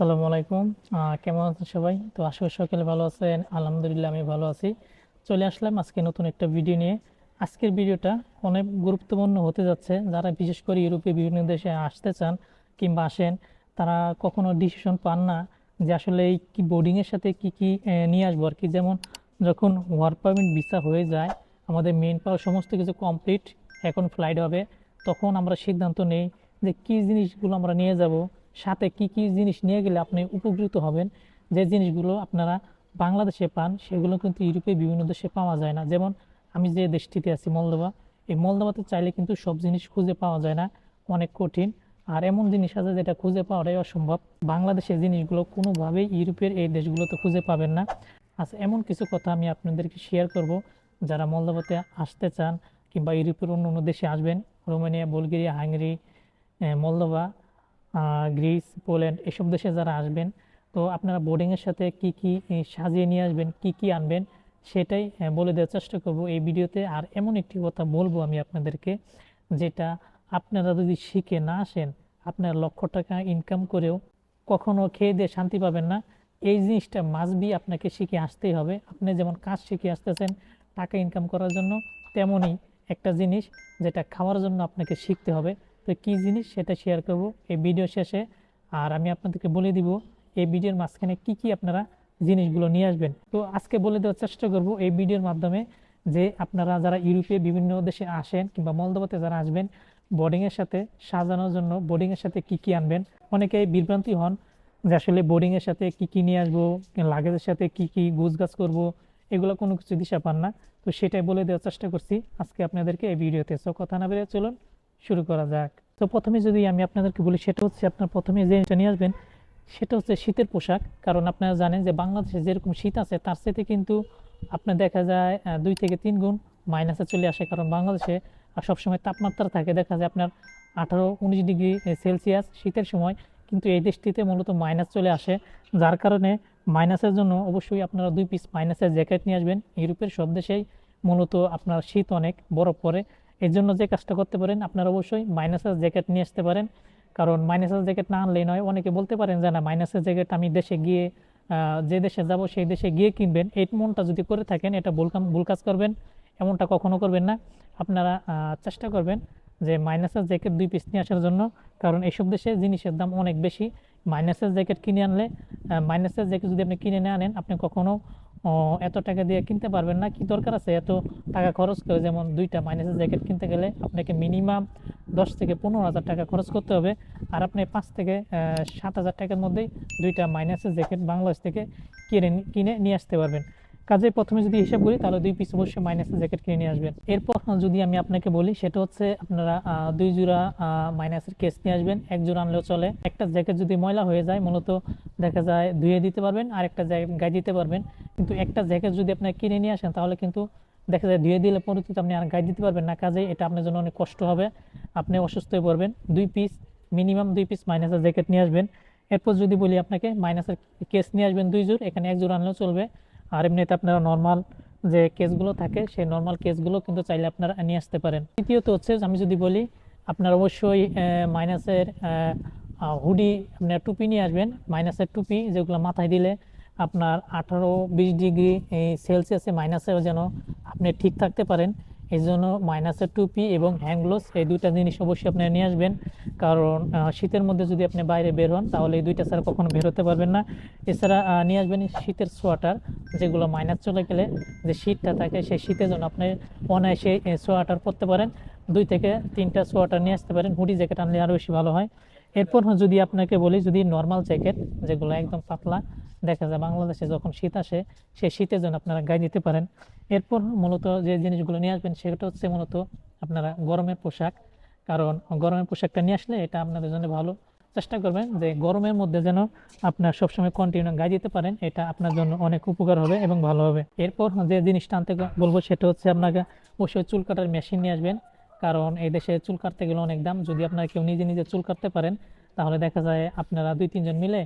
আসসালামু আলাইকুম। কেমন আছেন সবাই? তো আশা করি সকালে ভালো আছেন। আলহামদুলিল্লাহ আমি ভালো আছি। চলে আসলাম আজকে নতুন একটা ভিডিও নিয়ে। আজকের ভিডিওটা অনেক গুরুত্বপূর্ণ হতে যাচ্ছে। যারা বিশেষ করে ইউরোপে বিভিন্ন দেশে আসতে চান কিংবা আসেন, তারা কখনো ডিসিশন পান না যে আসলে এই কি বোর্ডিংয়ের সাথে কি কি নিয়ে আসব আর কি। যেমন যখন ওয়ার্ক পারমিট ভিসা হয়ে যায়, আমাদের মেন পাওয়ার সমস্ত কিছু কমপ্লিট এখন ফ্লাইট হবে, তখন আমরা সিদ্ধান্ত নেই যে কী জিনিসগুলো আমরা নিয়ে যাব। সাথে কি কি জিনিস নিয়ে গেলে আপনি উপকৃত হবেন যে জিনিসগুলো আপনারা বাংলাদেশে পান সেগুলো কিন্তু ইউরোপে বিভিন্ন দেশে পাওয়া যায় না। যেমন আমি যে দেশটিতে আছি মলদোবা এই মলদোবাতে চাইলে কিন্তু সব জিনিস খুঁজে পাওয়া যায় না অনেক কঠিন। আর এমন জিনিস আছে যেটা খুঁজে পাওয়াটাই অসম্ভব। বাংলাদেশের জিনিসগুলো কোনোভাবেই ইউরোপের এই দেশগুলোতে খুঁজে পাবেন না। আচ্ছা এমন কিছু কথা আমি আপনাদেরকে শেয়ার করব। যারা মলদোবাতে আসতে চান কিংবা ইউরোপের অন্য অন্য দেশে আসবেন রোমানিয়া বুলগেরিয়া হাঙ্গেরি আহ, গ্রিস, পোল্যান্ড এসব দেশে যারা আসবেন, তো আপনারা বোর্ডিংয়ের সাথে কি কি সাজিয়ে নিয়ে আসবেন, কি কি আনবেন সেটাই বলে দেওয়ার চেষ্টা করব এই ভিডিওতে। আর এমন একটি কথা বলব আমি আপনাদেরকে, যেটা আপনারা যদি শিখে না আসেন, আপনার লক্ষ টাকা ইনকাম করেও কখনো খেয়ে দিয়ে শান্তি পাবেন না। এই জিনিসটা মাসবি আপনাকে শিখে আসতেই হবে। আপনি যেমন কাজ শিখে আসতেছেন টাকা ইনকাম করার জন্য, তেমনই একটা জিনিস যেটা খাওয়ার জন্য আপনাকে শিখতে হবে। তো কী জিনিস সেটা শেয়ার করব এই ভিডিও শেষে। আর আমি আপনাদেরকে বলে দিব, এই ভিডিওর মাঝখানে কি কি আপনারা জিনিসগুলো নিয়ে আসবেন। তো আজকে বলে দেওয়ার চেষ্টা করব এই ভিডিওর মাধ্যমে যে আপনারা যারা ইউরোপে বিভিন্ন দেশে আসেন কিংবা মলদোবাতে যারা আসবেন বোর্ডিংয়ের সাথে সাজানোর জন্য বোর্ডিংয়ের সাথে কি কি আনবেন? অনেকে বিভ্রান্তি হন যে আসলে বোর্ডিংয়ের সাথে কি কি নিয়ে আসব লাগেজের সাথে কি কি গুছগাছ করব, এগুলো কোনো কিছু দিশা পান না। তো সেটাই বলে দেওয়ার চেষ্টা করছি আজকে আপনাদেরকে এই ভিডিওতে সো কথা না বেরিয়ে চলুন শুরু করা যাক। তো প্রথমে যদি আমি আপনাদেরকে বলি, সেটা হচ্ছে আপনার প্রথমে যে নিয়ে আসবেন, সেটা হচ্ছে শীতের পোশাক। কারণ আপনারা জানেন যে বাংলাদেশে যেরকম শীত আছে, তার সাথে কিন্তু আপনার দেখা যায় দুই থেকে তিন গুণ মাইনাসে চলে আসে। কারণ বাংলাদেশে সবসময় তাপমাত্রা থাকে, দেখা যায় আপনার আঠারো উনিশ ডিগ্রি সেলসিয়াস শীতের সময়, কিন্তু এই দেশটিতে মূলত মাইনাস চলে আসে। যার কারণে মাইনাসের জন্য অবশ্যই আপনারা দুই পিস মাইনাসের জ্যাকেট নিয়ে আসবেন। ইউরোপের সব দেশেই মূলত আপনার শীত অনেক বরফ পড়ে এর জন্য যে কাজটা করতে পারেন আপনারা অবশ্যই মাইনাসের জ্যাকেট নিয়ে আসতে পারেন। কারণ মাইনাসের জ্যাকেট না আনলেই নয় অনেকে বলতে পারেন যে না মাইনাসের জ্যাকেট আমি দেশে গিয়ে যে দেশে যাব সেই দেশে গিয়ে কিনবেন। এই মনটা যদি করে থাকেন এটা ভুল ভুল কাজ করবেন এমনটা কখনো করবেন না। আপনারা চেষ্টা করবেন যে মাইনাসের জ্যাকেট দুই পিস নিয়ে আসার জন্য কারণ এইসব দেশে জিনিসের দাম অনেক বেশি। মাইনাসের জ্যাকেট কিনে আনলে মাইনাসের জ্যাকেট যদি আপনি কিনে না আনেন আপনি কখনো আহ, এত টাকা দিয়ে কিনতে পারবেন না। কি দরকার আছে? এত টাকা খরচ করে যেমন দুইটা মাইনাসের জ্যাকেট কিনতে গেলে আপনাকে মিনিমাম দশ থেকে পনেরো হাজার টাকা খরচ করতে হবে। আর আপনি পাঁচ থেকে সাত হাজার টাকার মধ্যেই দুইটা মাইনাসের জ্যাকেট বাংলাদেশ থেকে কিনে কিনে নিয়ে আসতে পারবেন। কাজে প্রথমে যদি হিসাব করি, তাহলে দুই পিস অবশ্যই মাইনাসের জ্যাকেট কিনে নিয়ে আসবেন। এরপর যদি আমি আপনাকে বলি, সেটা হচ্ছে আপনারা দুই জোড়া মাইনাসের কেস নিয়ে আসবেন। এক জোড়া আনলেও চলে। একটা জ্যাকেট যদি ময়লা হয়ে যায়, মূলত দেখা যায় ধুয়ে দিতে পারবেন, আর একটা গায়ে দিতে পারবেন। কিন্তু একটা জ্যাকেট যদি আপনি কিনে নিয়ে আসেন, তাহলে কিন্তু দেখা যায় ধুয়ে দিলে পরবর্তীতে আপনি আর গায়ে দিতে পারবেন না। কাজে এটা আপনার জন্য অনেক কষ্ট হবে। আপনি অসুস্থ হয়ে পড়বেন। দুই পিস মিনিমাম দুই পিস মাইনাসের জ্যাকেট নিয়ে আসবেন। এরপর যদি বলি আপনাকে মাইনাসের কেস নিয়ে আসবেন দুই জোর এখানে এক জোড় আনলেও চলবে। আর এমনিতে আপনারা নর্মাল যে কেসগুলো থাকে, সেই নর্মাল কেসগুলো কিন্তু চাইলে আপনারা নিয়ে আসতে পারেন। তৃতীয়ত হচ্ছে, আমি যদি বলি, আপনার অবশ্যই মাইনাসের হুডি আপনার টুপি নিয়ে আসবেন। মাইনাসের টুপি, যেগুলো মাথায় দিলে আপনার আঠারো, বিশ ডিগ্রি সেলসিয়াসে মাইনাসেও যেন আপনি ঠিক থাকতে পারেন। এই জন্য মাইনাসের টুপি এবং হ্যান্ডগ্লোভস এই দুইটা জিনিস অবশ্যই আপনি নিয়ে আসবেন। কারণ শীতের মধ্যে যদি আপনি বাইরে বের হন, তাহলে এই দুইটা ছাড়া কখনো বের হতে পারবেন না। এছাড়া নিয়ে আসবেন শীতের সোয়াটার যেগুলো মাইনাস চলে গেলে যে শীতটা থাকে, সেই শীতের জন্য আপনি অনায়াসে সোয়াটার পরতে পারেন। দুই থেকে তিনটা সোয়াটার নিয়ে আসতে পারেন। হুডি জ্যাকেট আনলে আরও বেশি ভালো হয়। এরপর যদি আপনাকে বলি, যদি নর্মাল জ্যাকেট যেগুলো একদম পাতলা দেখা যায় বাংলাদেশে যখন শীত আসে, সেই শীতের জন্য আপনারা গায়ে দিতে পারেন। এরপর মূলত যে জিনিসগুলো নিয়ে আসবেন, সেটা হচ্ছে মূলত আপনারা গরমের পোশাক। কারণ গরমের পোশাকটা নিয়ে আসলে এটা আপনাদের জন্য ভালো। চেষ্টা করবেন যে গরমের মধ্যে যেন আপনার সবসময় কন্টিনিউ গায়ে দিতে পারেন। এটা আপনার জন্য অনেক উপকার হবে এবং ভালো হবে। এরপর যে জিনিসটা আনতে বলব, সেটা হচ্ছে আপনাকে অবশ্যই চুল কাটার মেশিন নিয়ে আসবেন। কারণ এই দেশে চুল কাটতে গেলে অনেক দাম। যদি আপনারা কেউ নিজে নিজে চুল কাটতে পারেন, তাহলে দেখা যায় আপনারা দুই তিনজন মিলে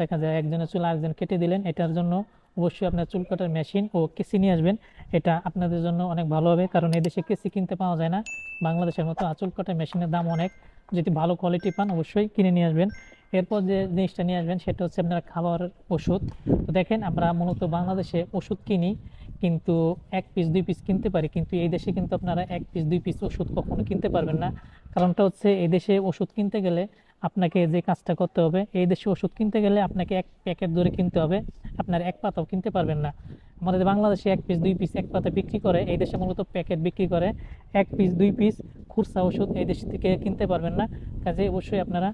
দেখা যায় একজনের চুল আরেকজন কেটে দিলেন, এটার জন্য অবশ্যই আপনার চুল কাটার মেশিন ও কেসি নিয়ে আসবেন। এটা আপনাদের জন্য অনেক ভালো হবে, কারণ এই দেশে কেসি কিনতে পাওয়া যায় না। বাংলাদেশের মতো চুল কাটার মেশিনের দাম অনেক। যদি ভালো কোয়ালিটি পান, অবশ্যই কিনে নিয়ে আসবেন। এরপর যে জিনিসটা নিয়ে আসবেন, সেটা হচ্ছে আপনার খাবার ওষুধ। তো দেখেন, আমরা মূলত বাংলাদেশে ওষুধ কিনি, কিন্তু এক পিস দুই পিস কিনতে পারি। কিন্তু এই দেশে কিন্তু আপনারা এক পিস দুই পিস ওষুধ কখনো কিনতে পারবেন না। কারণটা হচ্ছে, এই দেশে ওষুধ কিনতে গেলে আপনাকে যে কাজটা করতে হবে, এই দেশে ওষুধ কিনতে গেলে আপনাকে এক প্যাকেট ধরে কিনতে হবে। আপনার এক পাতাও কিনতে পারবেন না। আমাদের বাংলাদেশে এক পিস দুই পিস এক পাতা বিক্রি করে, এই দেশে মূলত প্যাকেট বিক্রি করে। এক পিস দুই পিস খুরসা ওষুধ এই দেশ থেকে কিনতে পারবেন না। কাজে অবশ্যই আপনারা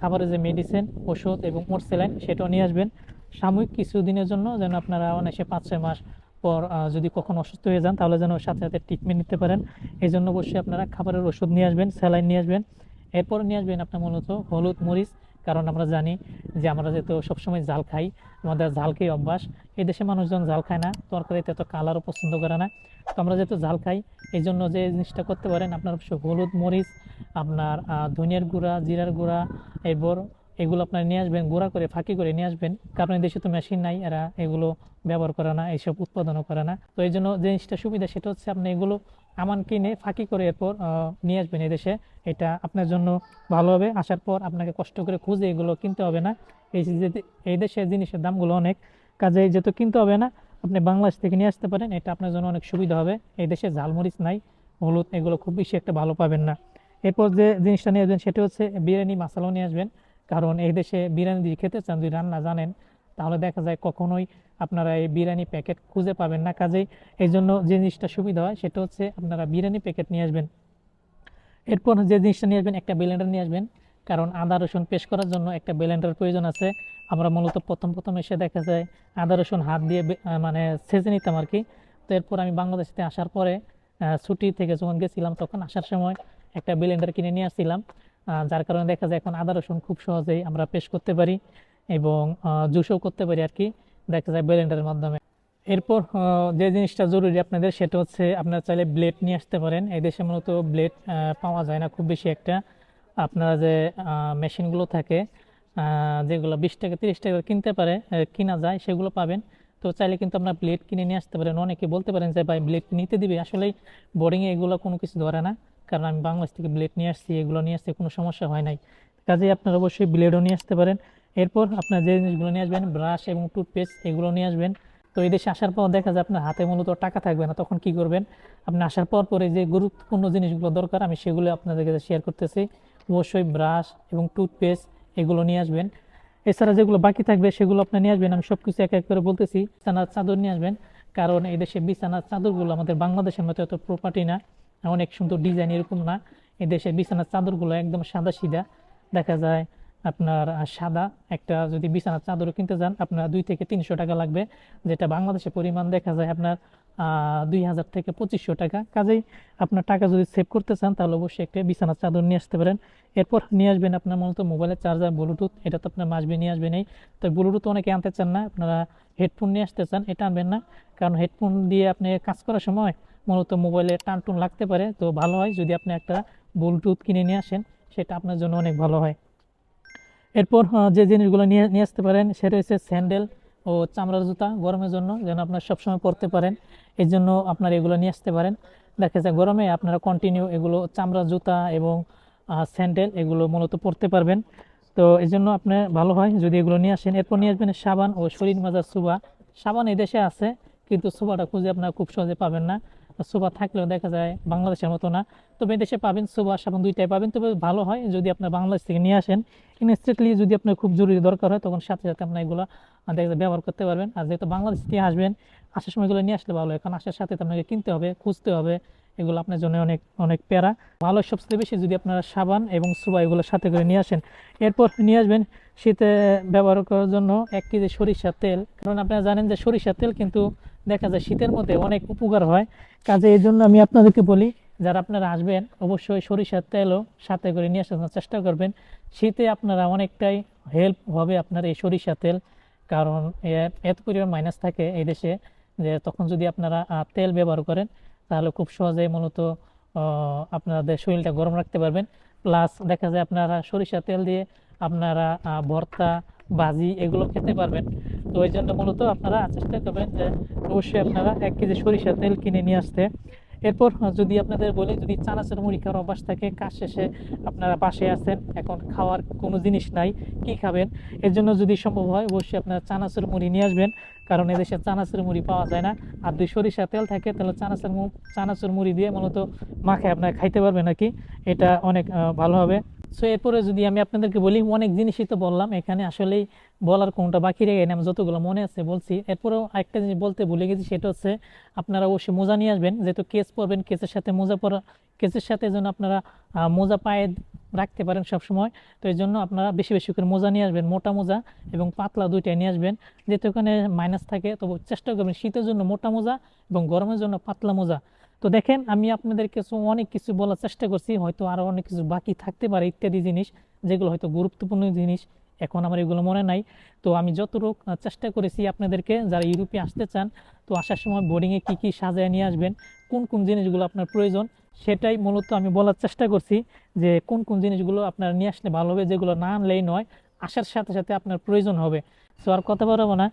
খাবারের যে মেডিসিন ওষুধ এবং মোরসেলাইন সেটাও নিয়ে আসবেন। সাময়িক কিছু দিনের জন্য যেন আপনারা অনায়াসে পাঁচ, ছয় মাস পর যদি কখনো অসুস্থ হয়ে যান, তাহলে যেন সাথে সাথে ট্রিটমেন্ট নিতে পারেন। এই জন্য অবশ্যই আপনারা খাবারের ওষুধ নিয়ে আসবেন স্যালাইন নিয়ে আসবেন। এরপর নিয়ে আসবেন আপনার মূলত হলুদ মরিচ, কারণ আমরা জানি যে আমরা যেহেতু সবসময় জাল খাই, আমাদের জাল খেয়ে অভ্যাস। এই দেশে মানুষজন জাল খায় না, তরকারিতে এত কালারও পছন্দ করে না। তো আমরা যেহেতু জাল খাই এই জন্য যে জিনিসটা করতে পারেন, আপনার হলুদ মরিচ, আপনার ধনিয়ার গুঁড়া, জিরার গুঁড়া, এরপর এগুলো আপনার নিয়ে আসবেন, গুঁড়া করে, ফাঁকি করে নিয়ে আসবেন। কারণ দেশে তো মেশিন নাই, এরা এগুলো ব্যবহার করে না, এইসব উৎপাদনও করে না। তো এই জন্য যে জিনিসটা সুবিধা সেটা হচ্ছে আপনি এগুলো আমান কিনে ফাঁকি করে এরপর নিয়ে আসবেন এই দেশে। এটা আপনার জন্য ভালো হবে। আসার পর আপনাকে কষ্ট করে খুঁজে এগুলো কিনতে হবে না। এই যে এই দেশের জিনিসের দামগুলো অনেক। কাজে যেহেতু কিনতে হবে না, আপনি বাংলাদেশ থেকে নিয়ে আসতে পারেন। এটা আপনার জন্য অনেক সুবিধা হবে। এই দেশে ঝালমরিচ নাই, হলুদ এগুলো খুব বেশি একটা ভালো পাবেন না। এরপর যে জিনিসটা নিয়ে আসবেন সেটা হচ্ছে বিরিয়ানি মশালাও নিয়ে আসবেন। কারণ এই দেশে বিরিয়ানি যদি খেতে চান, যদি রান্না জানেন তাহলে দেখা যায় কখনোই আপনারা এই বিরিয়ানি প্যাকেট খুঁজে পাবেন না। কাজেই এই জন্য যে জিনিসটা সুবিধা হয় সেটা হচ্ছে আপনারা বিরিয়ানি প্যাকেট নিয়ে আসবেন। এরপর যে জিনিসটা নিয়ে আসবেন, একটা ব্লেন্ডার নিয়ে আসবেন। কারণ আদা রসুন পেস্ট করার জন্য একটা ব্লেন্ডার প্রয়োজন আছে। আমরা মূলত প্রথম প্রথম এসে দেখা যায় আদা রসুন হাত দিয়ে মানে সেজে নিতাম আর কি তো এরপর আমি বাংলাদেশতে আসার পরে ছুটি থেকে যখন গেছিলাম তখন আসার সময় একটা ব্লেন্ডার কিনে নিয়ে আসছিলাম। যার কারণে দেখা যায় এখন আদা রসুন খুব সহজেই আমরা পেশ করতে পারি। এবং জুসও করতে পারি আর কি দেখা যায় ব্লেন্ডারের মাধ্যমে। এরপর যে জিনিসটা জরুরি আপনাদের, সেটা হচ্ছে আপনারা চাইলে ব্লেড নিয়ে আসতে পারেন। এই দেশে মূলত ব্লেড পাওয়া যায় না খুব বেশি একটা। আপনারা যে মেশিনগুলো থাকে যেগুলো বিশ টাকা, তিরিশ টাকা কিনতে পারে কিনা যায়, সেগুলো পাবেন। তো চাইলে কিন্তু আপনার ব্লেড কিনে নিয়ে আসতে পারেন। অনেকে বলতে পারেন যে, ভাই, ব্লেড নিতে দিবে? আসলে বোর্ডিংয়ে এগুলো কোনো কিছু ধরে না। কারণ আমি বাংলাদেশ থেকে ব্লেড নিয়ে আসছি, এগুলো নিয়ে আসতে কোনো সমস্যা হয় নাই। কাজেই আপনারা অবশ্যই ব্লেডও নিয়ে আসতে পারেন। এরপর আপনার যে জিনিসগুলো নিয়ে আসবেন ব্রাশ এবং টুথপেস্ট এগুলো নিয়ে আসবেন। তো এই দেশে আসার পর দেখা যায় আপনার হাতে মূলত টাকা থাকবে না, তখন কি করবেন? আপনি আসার পর পরে যে গুরুত্বপূর্ণ জিনিসগুলো দরকার, আমি সেগুলো আপনাদের কাছে শেয়ার করতেছি। অবশ্যই ব্রাশ এবং টুথপেস্ট এগুলো নিয়ে আসবেন। এছাড়া যেগুলো বাকি থাকবে, সেগুলো আপনি নিয়ে আসবেন। আমি সব কিছু এক এক করে বলতেছি, বিছানার চাদর নিয়ে আসবেন। কারণ এই দেশে বিছানার চাদরগুলো আমাদের বাংলাদেশের মতো এত প্রপার্টি না, অনেক সুন্দর ডিজাইন এরকম না। এই দেশে বিছানার চাদরগুলো একদম সাদা সিধা দেখা যায় আপনার সাদা একটা যদি বিছানার চাদরও কিনতে যান, আপনার দুই থেকে তিনশো টাকা লাগবে, যেটা বাংলাদেশে পরিমাণ দেখা যায় আপনার দুই হাজার থেকে পঁচিশশো টাকা। কাজেই আপনার টাকা যদি সেভ করতে চান, তাহলে অবশ্যই একটা বিছানার চাদর নিয়ে আসতে পারেন। এরপর নিয়ে আসবেন আপনার মূলত মোবাইলের চার্জার ব্লুটুথ এটা তো আপনার মাসবে নিয়ে আসবেন এই তো ব্লুটুথ অনেকে আনতে চান না, আপনারা হেডফোন নিয়ে আসতে চান, এটা আনবেন না। কারণ হেডফোন দিয়ে আপনি কাজ করার সময় মূলত মোবাইলে টান টুন লাগতে পারে। তো ভালো হয় যদি আপনি একটা ব্লুটুথ কিনে নিয়ে আসেন, সেটা আপনার জন্য অনেক ভালো হয়। এরপর যে জিনিসগুলো নিয়ে নিয়ে আসতে পারেন, সেটা হচ্ছে স্যান্ডেল ও চামড়ার জুতা গরমের জন্য, যেন আপনারা সবসময় পরতে পারেন। এই জন্য আপনারা এগুলো নিয়ে আসতে পারেন। দেখা যায় গরমে আপনারা কন্টিনিউ এগুলো চামড়ার জুতা এবং স্যান্ডেল এগুলো মূলত পরতে পারবেন। তো এই জন্য আপনার ভালো হয় যদি এগুলো নিয়ে আসেন। এরপর নিয়ে আসবেন সাবান ও শরীর মাজার সুবা সাবান এই দেশে আছে, কিন্তু সুবাটা খুঁজে আপনারা খুব সহজে পাবেন না। সুবা থাকলেও দেখা যায় বাংলাদেশের মতো না। তবে দেশে পাবেন সুবা সাবান দুইটাই পাবেন। তবে ভালো হয় যদি আপনার বাংলাদেশ থেকে নিয়ে আসেন। ইনস্ট্যান্টলি যদি আপনার খুব জরুরি দরকার হয়, তখন সাথে সাথে আপনার এগুলো দেখা ব্যবহার করতে পারবেন। আর যেহেতু বাংলাদেশ থেকে আসবেন, আসার সময় এগুলো নিয়ে আসলে ভালো হয়। কারণ আসার সাথে আপনাকে কিনতে হবে, খুঁজতে হবে। এগুলো আপনার জন্য অনেক অনেক প্যারা। ভালো সবচেয়ে বেশি যদি আপনারা সাবান এবং সুবা এগুলো সাথে করে নিয়ে আসেন। এরপর নিয়ে আসবেন শীতে ব্যবহার করার জন্য এক কেজি সরিষার তেল। কারণ আপনারা জানেন যে সরিষার তেল কিন্তু দেখা যায় শীতের মধ্যে অনেক উপকার হয়। কাজে এই জন্য আমি আপনাদেরকে বলি, যারা আপনারা আসবেন, অবশ্যই সরিষার তেলও সাথে করে নিয়ে আসার চেষ্টা করবেন। শীতে আপনারা অনেকটাই হেল্প হবে আপনার এই সরিষা তেল, কারণ এত পরিমাণ মাইনাস থাকে এই দেশে যে তখন যদি আপনারা তেল ব্যবহার করেন, তাহলে খুব সহজেই মূলত আপনাদের শরীরটা গরম রাখতে পারবেন। প্লাস দেখা যায় আপনারা সরিষা তেল দিয়ে আপনারা ভর্তা ভাজি এগুলো খেতে পারবেন। তো ওই জন্য মূলত আপনারা চেষ্টা করবেন যে অবশ্যই আপনারা এক কেজি সরিষা তেল কিনে নিয়ে আসতে। এরপর যদি আপনাদের বলি যদি চানাচুর মুড়ি খাওয়ার অভ্যাস থাকে, কাজ শেষে আপনারা পাশে আছেন এখন খাওয়ার কোনো জিনিস নাই, কি খাবেন? এর জন্য যদি সম্ভব হয়, অবশ্যই আপনারা চানাচুর মুড়ি নিয়ে আসবেন, কারণ এদেশে চানাচুর মুড়ি পাওয়া যায় না। আর যদি সরিষা তেল থাকে, তাহলে চানাচুর মু- চানাচুর মুড়ি দিয়ে মূলত মাখে আপনারা খাইতে পারবেন আর কি। এটা অনেক ভালো হবে। সো এরপরে যদি আমি আপনাদেরকে বলি, অনেক জিনিসই তো বললাম, এখানে আসলেই বলার কোনটা বাকি রেখে আমি যতগুলো মনে আছে বলছি। এরপরেও একটা জিনিস বলতে ভুলে গেছি, সেটা হচ্ছে আপনারা অবশ্যই মোজা নিয়ে আসবেন, যেহেতু কেস পরবেন, কেসের সাথে মোজা পরা, কেসের সাথে যেন আপনারা মোজা পায়ে রাখতে পারেন সব সময় তো এই জন্য আপনারা বেশি বেশি করে মোজা নিয়ে আসবেন, মোটা মোজা এবং পাতলা দুইটাই নিয়ে আসবেন। যেহেতু ওখানে মাইনাস থাকে, তবু চেষ্টা করবেন শীতের জন্য মোটা মোজা এবং গরমের জন্য পাতলা মোজা। তো দেখেন, আমি আপনাদের কিছু, অনেক কিছু বলার চেষ্টা করছি, হয়তো আরও অনেক কিছু বাকি থাকতে পারে ইত্যাদি জিনিস, যেগুলো হয়তো গুরুত্বপূর্ণ জিনিস, এখন আমার এগুলো মনে নাই। তো আমি যতটুক চেষ্টা করেছি আপনাদেরকে, যারা ইউরোপে আসতে চান, তো আসার সময় বোর্ডিংয়ে কী কী সাজায় নিয়ে আসবেন, কোন কোন জিনিসগুলো আপনার প্রয়োজন, সেটাই মূলত আমি বলার চেষ্টা করছি যে কোন কোন জিনিসগুলো আপনার নিয়ে আসলে ভালো হবে, যেগুলো না আনলেই নয়, আসার সাথে সাথে আপনার প্রয়োজন হবে। সো আর কথা বলব না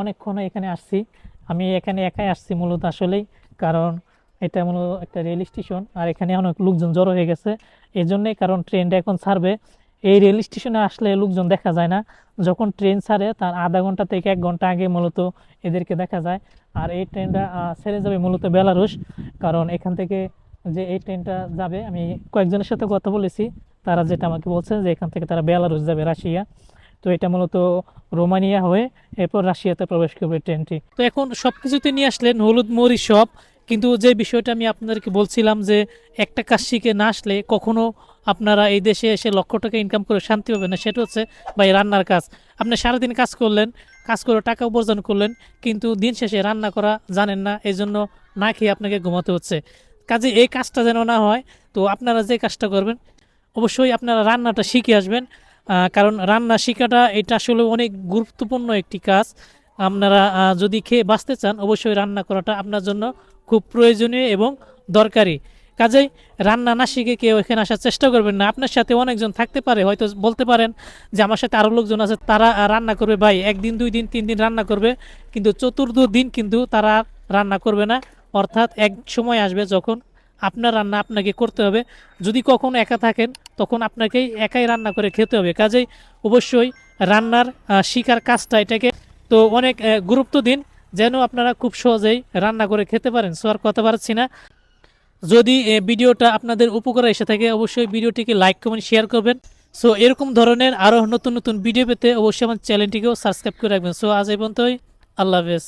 অনেকক্ষণ এখানে আসছি, আমি এখানে একাই আসছি মূলত আসলেই। কারণ এটা মূলত একটা রেল স্টেশন আর এখানে অনেক লোকজন জড়ো হয়ে গেছে। এই জন্যই কারণ ট্রেনটা এখন ছাড়বে। এই রেল স্টেশনে আসলে লোকজন দেখা যায় না। যখন ট্রেন ছাড়ে, তার আধা ঘণ্টা থেকে এক ঘণ্টা আগে মূলত এদেরকে দেখা যায়। আর এই ট্রেনটা ছেড়ে যাবে মূলত বেলারুশ। কারণ এখান থেকে যে এই ট্রেনটা যাবে, আমি কয়েকজনের সাথে কথা বলেছি। তারা যেটা আমাকে বলছে যে এখান থেকে তারা বেলারুশ যাবে, রাশিয়া। তো এটা মূলত রোমানিয়া হয়ে এরপর রাশিয়াতে প্রবেশ করবে ট্রেনটি। তো এখন সব কিছুতে নিয়ে আসলেন হলুদ মরিচ সব কিন্তু যে বিষয়টা আমি আপনাদেরকে বলছিলাম যে একটা কাজ শিখে না আসলে কখনো আপনারা এই দেশে এসে লক্ষ টাকা ইনকাম করে শান্তি পাবেন না, সেটা হচ্ছে বা এই রান্নার কাজ। আপনি সারাদিন কাজ করলেন, কাজ করে টাকা উপার্জন করলেন, কিন্তু দিন শেষে রান্না করা জানেন না এই জন্য না খেয়ে আপনাকে ঘুমাতে হচ্ছে। কাজে এই কাজটা যেন না হয়, তো আপনারা যে কাজটা করবেন, অবশ্যই আপনারা রান্নাটা শিখে আসবেন। কারণ রান্না শেখাটা, এটা আসলে অনেক গুরুত্বপূর্ণ একটি কাজ। আপনারা যদি খেয়ে বাঁচতে চান, অবশ্যই রান্না করাটা আপনার জন্য খুব প্রয়োজনীয় এবং দরকারি। কাজেই রান্না না শিখে কেউ এখানে আসার চেষ্টা করবেন না। আপনার সাথে অনেকজন থাকতে পারে, হয়তো বলতে পারেন যে আমার সাথে আরও লোকজন আছে, তারা রান্না করবে। ভাই, একদিন, দুই দিন, তিন দিন রান্না করবে, কিন্তু চতুর্থ দিন কিন্তু তারা রান্না করবে না। অর্থাৎ এক সময় আসবে যখন আপনার রান্না আপনাকে করতে হবে। যদি কখনো একা থাকেন, তখন আপনাকেই একাই রান্না করে খেতে হবে। কাজেই অবশ্যই রান্নার শিকার কাজটা এটাকে, তো অনেক গুরুত্ব দিন। যেন আপনারা খুব সহজেই রান্না করে খেতে পারেন, সো আর কথা পারছি না। যদি ভিডিওটা আপনাদের উপকারে এসে থাকে, অবশ্যই ভিডিওটিকে লাইক, কমেন্ট, শেয়ার করবেন। সো এরকম ধরনের আরও নতুন নতুন ভিডিও পেতে অবশ্যই আমার চ্যানেলটিকেও সাবস্ক্রাইব করে রাখবেন। সো আজ এই পর্যন্তই, আল্লাহ হাফেজ।